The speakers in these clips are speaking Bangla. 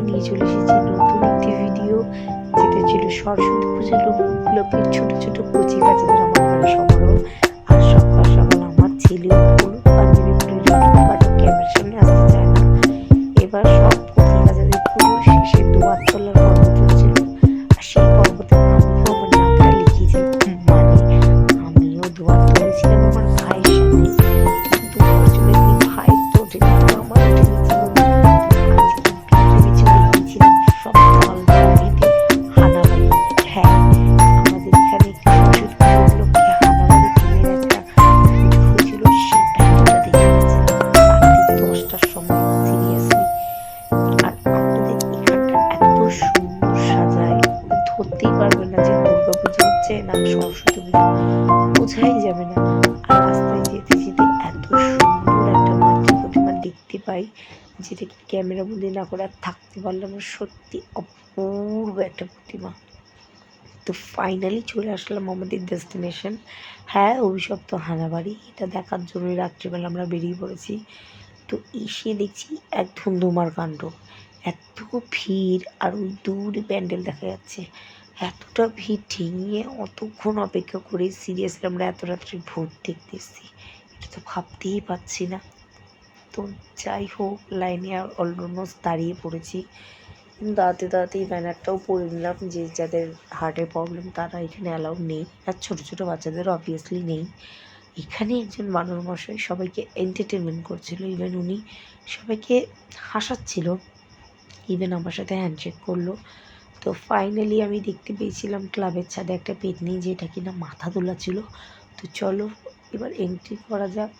নিয়ে চলে এসেছি নতুন একটি ভিডিও যেটা ছিল সরস্বতী পুজোর লোকের ছোট ছোট কচি কাজেদের আমার বাড়ি আর সকাল সকাল আমার ছেলেও যে দুর্গা পুজো হচ্ছে, না সরস্বতী পুজো, বোঝাই যাবে না। আর রাস্তায় যেতে যেতে এত সুন্দর একটা মাতৃ প্রতিমা দেখতে পাই যেটাকে ক্যামেরা বন্দি না করে আর থাকতে পারলাম না। সত্যি অপূর্ব একটা প্রতিমা। তো ফাইনালি চলে আসলাম আমাদের ডেস্টিনেশন হ্যাঁ অভিশপ্ত হানাবাড়ি। এটা দেখার জন্যই রাত্রিবেলা আমরা বেরিয়ে পড়েছি। তো এসে দেখছি এক ধুমধুমার কাণ্ড। এত ভিড় আর ওই দূরে প্যান্ডেল দেখা যাচ্ছে। এতটা ভিড় ঠেঙিয়ে অতক্ষণ অপেক্ষা করে সিরিয়াসলি আমরা এত রাত্রে ভোট দেখতে এসেছি এটা তো ভাবতেই পারছি না। তো যাই হোক, লাইনে অলমোস্ট দাঁড়িয়ে পড়েছি। দাঁড়াতে দাঁড়াতেই ব্যানারটাও পরে নিলাম যে যাদের হার্টের প্রবলেম, তারা এখানে অ্যালাউ নেই। আর ছোটো ছোটো বাচ্চাদের অবভিয়াসলি নেই। এখানে একজন বানর মশাই সবাইকে এন্টারটেনমেন্ট করছিল। ইভেন উনি সবাইকে হাসাচ্ছিল। ইভেন আমার সাথে হ্যান্ডশেক করল। তো ফাইনালি আমি দেখতে পেয়েছিলাম ক্লাবের ছাদে একটা পেতনি যেটা কিনা মাথা তোলা ছিল। তো চলো এবার এন্ট্রি করা যাক।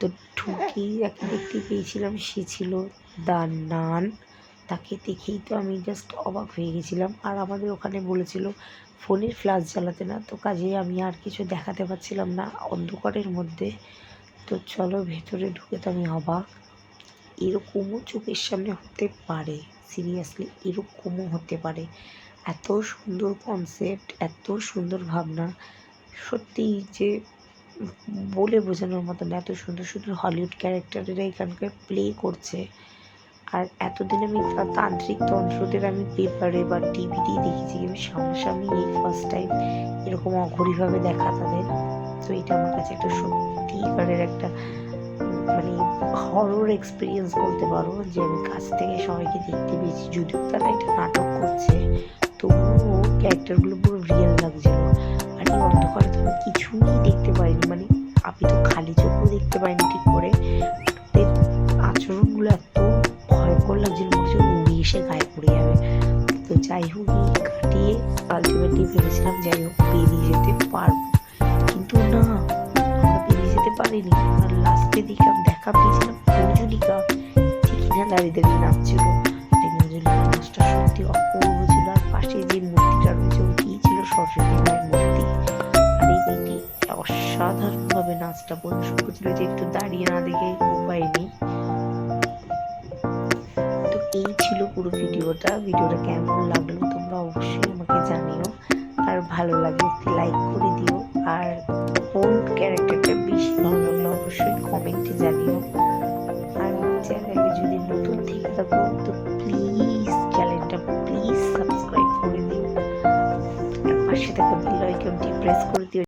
তো ঢুকেই যাকে দেখতে পেয়েছিলাম সে ছিল দা নান। তাকে দেখেই তো আমি জাস্ট অবাক হয়ে গেছিলাম। আর আমাদের ওখানে বলেছিল ফোনের ফ্ল্যাশ জ্বালাতে না। তো কাজেই আমি আর কিছু দেখাতে পারছিলাম না অন্ধকারের মধ্যে। তো চলো ভেতরে ঢুকে তো আমি অবাক। এরকমও চোখের সামনে হতে পারে। সিরিয়াসলি এরকমও হতে পারে। এত সুন্দর কনসেপ্ট এত সুন্দর ভাবনা, সত্যি যে বলে বোঝানোর মতো না, এত সুন্দর সুন্দর হলিউড ক্যারেক্টারেরা এখানকার প্লে করছে। আর এতদিন আমি তান্ত্রিক তন্ত্রদের আমি পেপারে বা টিভিতেই দেখেছি কিন্তু সামনাসামনি এই ফার্স্ট টাইম এরকম অঘরীভাবে দেখা তাদের। তো এটা আমার কাছে একটা সত্যিকারের একটা মানে হরর এক্সপিরিয়েন্স বলতে পারো যে আমি কাছ থেকে সবাইকে দেখতে পেয়েছি। যদিও তারা এটা নাটক করছে, তবুও ক্যারেক্টারগুলো পুরো রিয়েল লাগছিল। আর অন্ধকারে তো আমি কিছুই দেখতে পাইনি মানে আমি তো খালি চোখেও দেখতে পাইনি ঠিক করে। আচরণগুলো এত ভয়ঙ্কর লাগছিল, মনে হচ্ছে উড়ে এসে গায়ে পড়ে যাবে। তো যাই হোক কাটিয়ে আলটিমেটলি ভেবেছিলাম যাই হোক, বেরিয়ে যেতে পারব। দেখা পেয়েছিলাম মঞ্জুলিকা যে কিনা দাঁড়িয়ে নাচছিল এই মঞ্জুলিকা নাচটা সত্যি অপূর্ব ছিল, আর পাশে যে মূর্তিটা রয়েছে, ওটি ছিল সরস্বতী মায়ের মূর্তি। আর এই মেয়েটি অসাধারণভাবে নাচটা প্রদর্শন করছিল যে একটু দাঁড়িয়ে না দেখে উপায় নেই তো এই ছিল পুরো ভিডিওটা। ভিডিওটা কেমন লাগল তোমরা অবশ্যই আমাকে জানিও। আর ভালো লাগলে একটি লাইক করে দিও। আর প্লিজ চ্যানেলটা প্লিজ সাবস্ক্রাইব করে দিও। পাশে থাকা বেল আইকনটি প্রেস করে দিও।